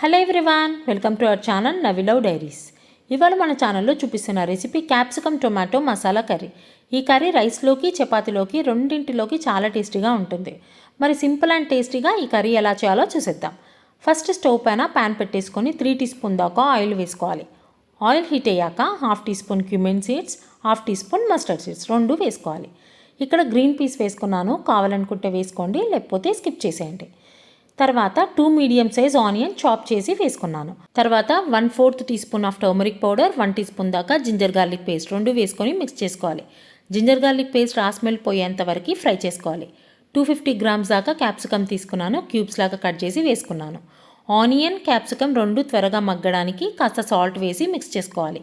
Hello everyone welcome to our channel Navilav diaries ఇవాళ మన ఛానల్లో చూపిస్తున్న recipe capsicum tomato masala curry ఈ కర్రీ రైస్లోకి చపాతీలోకి రెండింటిలోకి చాలా టేస్టీగా ఉంటుంది. మరి సింపుల్ అండ్ టేస్టీగా ఈ కర్రీ ఎలా చేయాలో చూసేద్దాం. ఫస్ట్ స్టవ్ పైన ప్యాన్ పెట్టేసుకొని త్రీ టీ స్పూన్ దాకా ఆయిల్ వేసుకోవాలి. ఆయిల్ హీట్ అయ్యాక half teaspoon cumin seeds half teaspoon mustard seeds రెండు వేసుకోవాలి. ఇక్కడ గ్రీన్ పీస్ వేసుకున్నాను కావాలనుకుంటే వేసుకోండి లేకపోతే స్కిప్ చేసేయండి. తర్వాత two medium size onion chop చేసి వేసుకున్నాను. తర్వాత one fourth teaspoon of turmeric powder one teaspoon దాకా జింజర్ గార్లిక్ పేస్ట్ రెండు వేసుకొని మిక్స్ చేసుకోవాలి. Ginger garlic paste raw smell పోయేంత వరకు ఫ్రై చేసుకోవాలి. టూ ఫిఫ్టీ గ్రామ్స్ దాకా క్యాప్సికమ్ తీసుకున్నాను క్యూబ్స్ లాగా కట్ చేసి వేసుకున్నాను. ఆనియన్ క్యాప్సికమ్ రెండు త్వరగా మగ్గడానికి కాస్త సాల్ట్ వేసి మిక్స్ చేసుకోవాలి.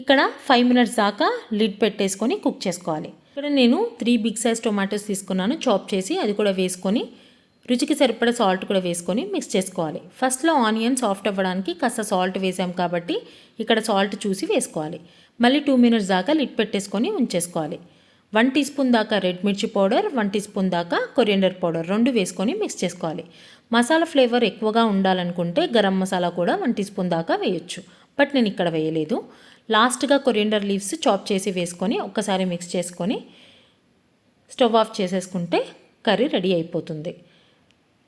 ఇక్కడ ఫైవ్ మినిట్స్ దాకా లిడ్ పెట్టేసుకొని కుక్ చేసుకోవాలి. ఇక్కడ నేను త్రీ బిగ్ సైజ్ టొమాటోస్ తీసుకున్నాను చాప్ చేసి అది కూడా వేసుకొని రుచికి సరిపడ సాల్ట్ కూడా వేసుకొని మిక్స్ చేసుకోవాలి. ఫస్ట్లో ఆనియన్ సాఫ్ట్ అవ్వడానికి కాస్త సాల్ట్ వేసాం కాబట్టి ఇక్కడ సాల్ట్ చూసి వేసుకోవాలి. మళ్ళీ టూ మినిట్స్ దాకా లిట్ పెట్టేసుకొని ఉంచేసుకోవాలి. వన్ టీ స్పూన్ దాకా రెడ్ మిర్చి పౌడర్ వన్ టీ స్పూన్ దాకా కొరియండర్ పౌడర్ రెండు వేసుకొని మిక్స్ చేసుకోవాలి. మసాలా ఫ్లేవర్ ఎక్కువగా ఉండాలనుకుంటే గరం మసాలా కూడా వన్ టీ స్పూన్ దాకా వేయొచ్చు. బట్ నేను ఇక్కడ వేయలేదు. లాస్ట్గా కొరియండర్ లీవ్స్ చాప్ చేసి వేసుకొని ఒక్కసారి మిక్స్ చేసుకొని స్టవ్ ఆఫ్ చేసేసుకుంటే కర్రీ రెడీ అయిపోతుంది.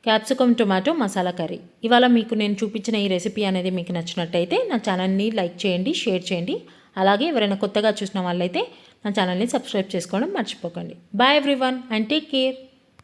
Capsicum tomato masala curry. ఇవాళ మీకు నేను చూపించిన ఈ రెసిపీ అనేది మీకు నచ్చినట్టయితే నా ఛానల్ని లైక్ చేయండి షేర్ చేయండి. అలాగే ఎవరైనా కొత్తగా చూసిన వాళ్ళైతే నా ఛానల్ని సబ్స్క్రైబ్ చేసుకోవడం మర్చిపోకండి. Bye everyone and take care